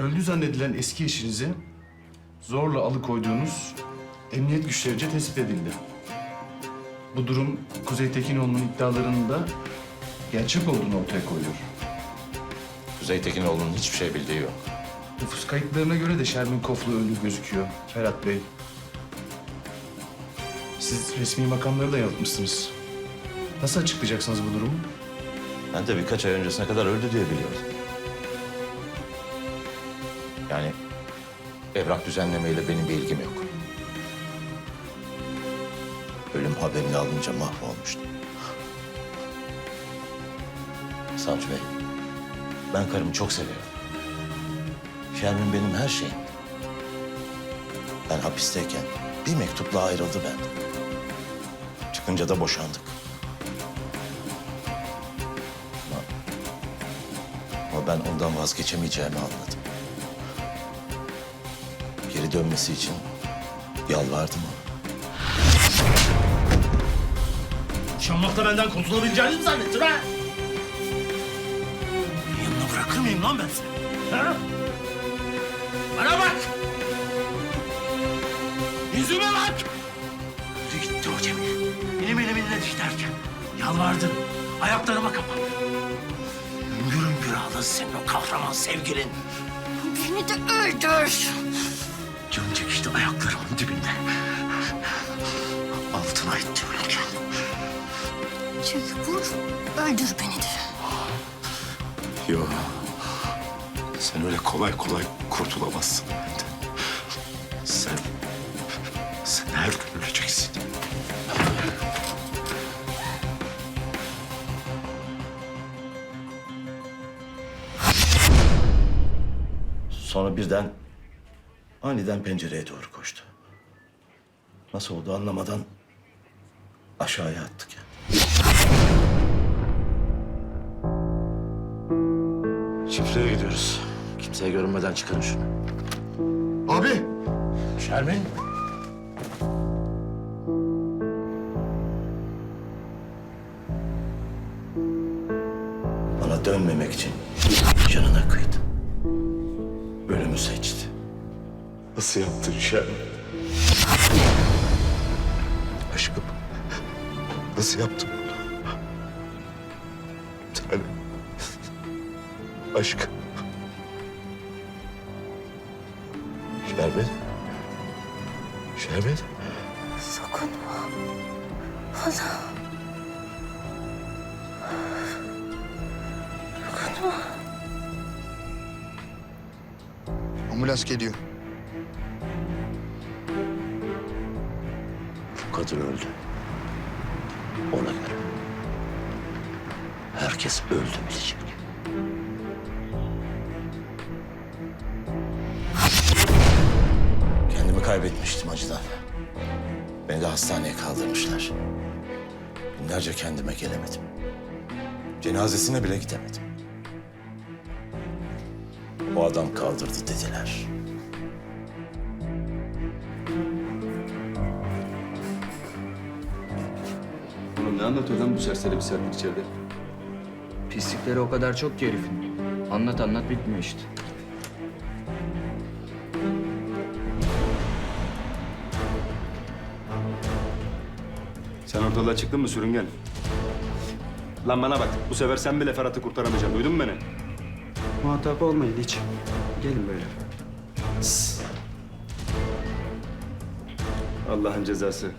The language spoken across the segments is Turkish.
Öldü zannedilen eski eşinizi zorla alıkoyduğunuz emniyet güçlerince tespit edildi. Bu durum Kuzey Tekinoğlu'nun iddialarının da gerçek olduğunu ortaya koyuyor. Kuzey Tekinoğlu'nun hiçbir şey bildiği yok. Nüfus kayıtlarına göre de Şermin Koflu ölü gözüküyor Ferhat Bey. Siz resmi makamları da yanıltmışsınız. Nasıl açıklayacaksınız bu durumu? Ben de birkaç ay öncesine kadar öldü diye biliyordum. Yani evrak düzenlemeyle benim bir ilgim yok. Ölüm haberini alınca mahvolmuştum. Savcı Bey, ben karımı çok seviyorum. Şermin benim her şeyim. Ben hapisteyken bir mektupla ayrıldı benden. Çıkınca da boşandık. Ama, ama ben ondan vazgeçemeyeceğimi anladım. Geri dönmesi için yalvardım ona. Şammakta benden kurtulabileceğini mi zannettin ha? Yanına bırakır mıyım lan ben seni? Ha? Bana bak! Yüzüme bak! Yürü gitti o Cemil. Benim elimin ne dişlerken. Yalvardın. Ayaklarıma kapat. Hüngür hüngür ağladı senin o kahraman sevgilin. Beni de öldür. Ayaklarımın dibinde. Altına ettim lütfen. Çık vur, öldür beni de. Yok. Sen öyle kolay kolay kurtulamazsın benden. Sen... Sen her gün öleceksin. Sonra birden aniden pencereye doğru koştu. Nasıl oldu anlamadan aşağıya attık ya. Çiftliğe gidiyoruz. Kimseye görünmeden çıkarın şunu. Abi! Şermin. Bana dönmemek için canına kıydı. Ölümü seçti. Nasıl yaptın Şermin? Aşkım. Nasıl yaptın bunu? Tanem. Aşkım. Şerbet. Şerbet. Dokunma. Bana. Dokunma. Ambulans geliyor. Kadın öldü. Ona göre. Herkes öldü bilecek. Kendimi kaybetmiştim acıdan. Beni de hastaneye kaldırmışlar. Günlerce kendime gelemedim. Cenazesine bile gidemedim. O adam kaldırdı dediler. Ne anlatıyor lan bu serseri bir saattir içeride? Pislikleri o kadar çok ki herifin. Anlat anlat bitmiyor işte. Sen ortalığa çıktın mı sürüngen? Lan bana bak, bu sefer sen bile Ferhat'ı kurtaramayacaksın. Duydun mu beni? Muhatap olmayın hiç. Gelin böyle. Allah'ın cezası.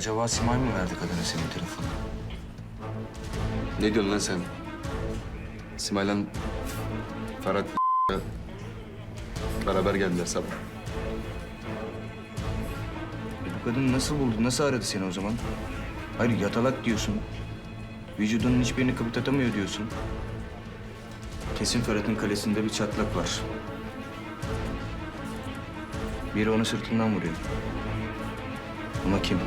Acaba Simay mı verdi kadına senin telefonu? Ne diyorsun lan sen? Simay'la Ferhat beraber geldiler sabah. E bu kadın nasıl buldu, nasıl aradı seni o zaman? Hayır yatalak diyorsun. Vücudunun hiçbirini kıpırdatamıyor diyorsun. Kesin Ferhat'ın kalesinde bir çatlak var. Biri onu sırtından vuruyor. Ama kim?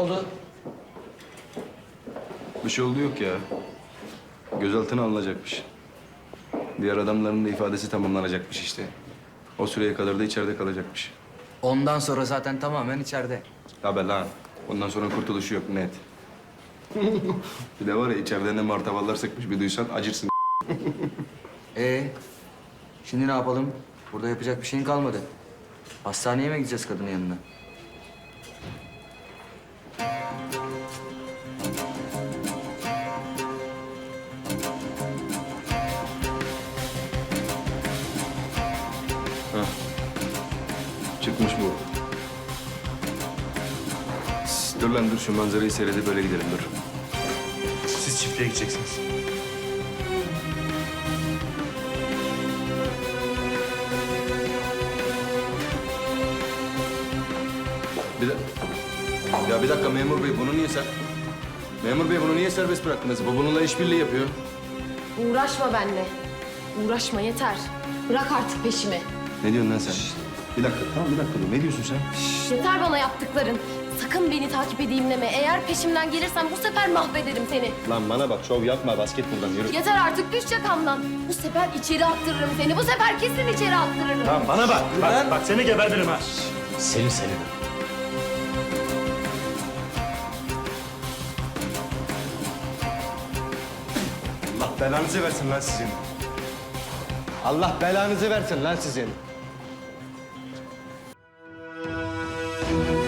Oldu? Bir şey oldu yok ya. Gözaltına alınacakmış. Diğer adamların da ifadesi tamamlanacakmış işte. O süreye kadar da içeride kalacakmış. Ondan sonra zaten tamamen içeride. Haber lan. Ondan sonra kurtuluşu yok net. bir de var ya içeride ne martavallar sıkmış bir duysan acırsın. Ee, şimdi ne yapalım? Burada yapacak bir şeyin kalmadı. Hastaneye mi gideceğiz kadının yanına? Çıkmış bu. Şşş, Dur lan dur şu manzarayı seyredip böyle gidelim dur. Siz çiftliğe gideceksiniz. Bir de... Ya bir dakika memur bey bunu niye sen... Memur bey bunu niye serbest bıraktınız? Bu bununla işbirliği yapıyor. Uğraşma benimle. Uğraşma yeter. Bırak artık peşimi. Ne diyorsun lan sen? Bir dakika tamam bir dakika dur. Ne diyorsun sen? Yeter bana yaptıkların. Sakın beni takip edeyim deme. Eğer peşimden gelirsen bu sefer mahvederim seni. Lan bana bak şov yapma basket buradan yürü. Yeter artık düş yakamdan. Bu sefer içeri attırırım seni. Bu sefer kesin içeri attırırım. Lan bana bak. Bak, bak seni gebertirim ha. Seni seni. Allah belanızı versin lan sizin. Allah belanızı versin lan sizin. thank you